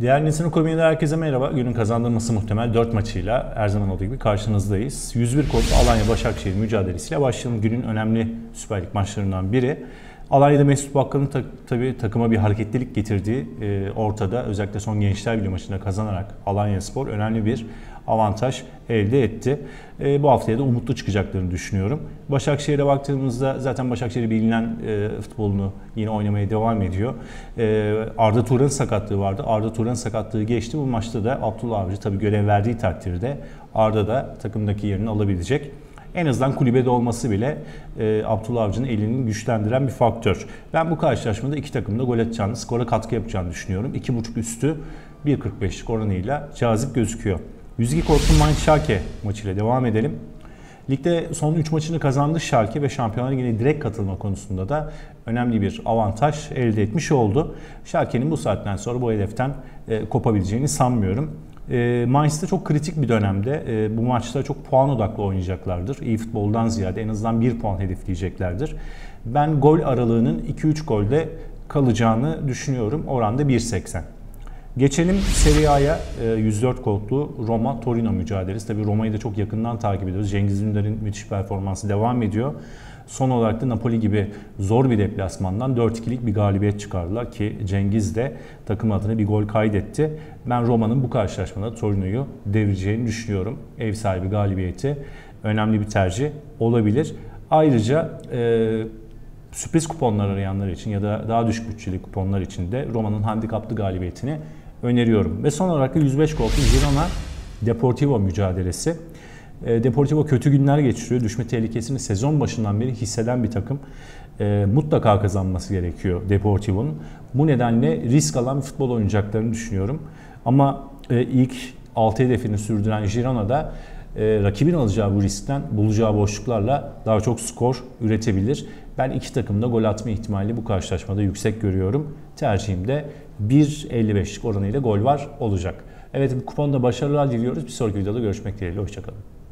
Diğer Nisan Ekonomi'de herkese merhaba. Günün kazandırması muhtemel 4 maçıyla her zaman olduğu gibi karşınızdayız. 101 kodlu Alanya Başakşehir mücadelesiyle başlayalım. Günün önemli Süper Lig maçlarından biri. Alanya'da Mesut Bakkal'ın ta- tabii takıma bir hareketlilik getirdiği e, ortada. Özellikle son Gençler Birliği maçında kazanarak Alanya Spor önemli bir avantaj elde etti. E, bu haftaya da umutlu çıkacaklarını düşünüyorum. Başakşehir'e baktığımızda zaten Başakşehir bilinen e, futbolunu yine oynamaya devam ediyor. E, Arda Turan'ın sakatlığı vardı. Arda Turan'ın sakatlığı geçti. Bu maçta da Abdullah Avcı tabii görev verdiği takdirde Arda da takımdaki yerini alabilecek. En azından kulübede olması bile e, Abdullah Avcı'nın elini güçlendiren bir faktör. Ben bu karşılaşmada iki takımda gol atacağını, skora katkı yapacağını düşünüyorum. 2.5 üstü 1.45'lik oranıyla cazip gözüküyor. 102 korkun Mainz Schalke maçıyla devam edelim. Ligde son 3 maçını kazandı Schalke ve Şampiyonlar Ligi'ne direkt katılma konusunda da önemli bir avantaj elde etmiş oldu. Schalke'nin bu saatten sonra bu hedeften e, kopabileceğini sanmıyorum. E, çok kritik bir dönemde. E, bu maçta çok puan odaklı oynayacaklardır. İyi futboldan ziyade en azından 1 puan hedefleyeceklerdir. Ben gol aralığının 2-3 golde kalacağını düşünüyorum. Oranda 1.80. Geçelim Serie A'ya 104 koltuğu Roma Torino mücadelesi. Tabii Roma'yı da çok yakından takip ediyoruz. Cengiz Ünder'in müthiş performansı devam ediyor. Son olarak da Napoli gibi zor bir deplasmandan 4-2'lik bir galibiyet çıkardılar ki Cengiz de takım adına bir gol kaydetti. Ben Roma'nın bu karşılaşmada Torino'yu devireceğini düşünüyorum. Ev sahibi galibiyeti önemli bir tercih olabilir. Ayrıca e, sürpriz kuponlar arayanlar için ya da daha düşük bütçeli kuponlar için de Roma'nın handikaplı galibiyetini öneriyorum. Ve son olarak da 105 koltuk Girona Deportivo mücadelesi. E, Deportivo kötü günler geçiriyor. Düşme tehlikesini sezon başından beri hisseden bir takım. E, mutlaka kazanması gerekiyor Deportivo'nun. Bu nedenle risk alan futbol oynayacaklarını düşünüyorum. Ama e, ilk 6 hedefini sürdüren Girona'da e, rakibin alacağı bu riskten bulacağı boşluklarla daha çok skor üretebilir. Ben iki takım da gol atma ihtimali bu karşılaşmada yüksek görüyorum. Tercihim de 1.55'lik oranıyla gol var olacak. Evet bu kuponda başarılar diliyoruz. Bir sonraki videoda görüşmek dileğiyle. Hoşçakalın.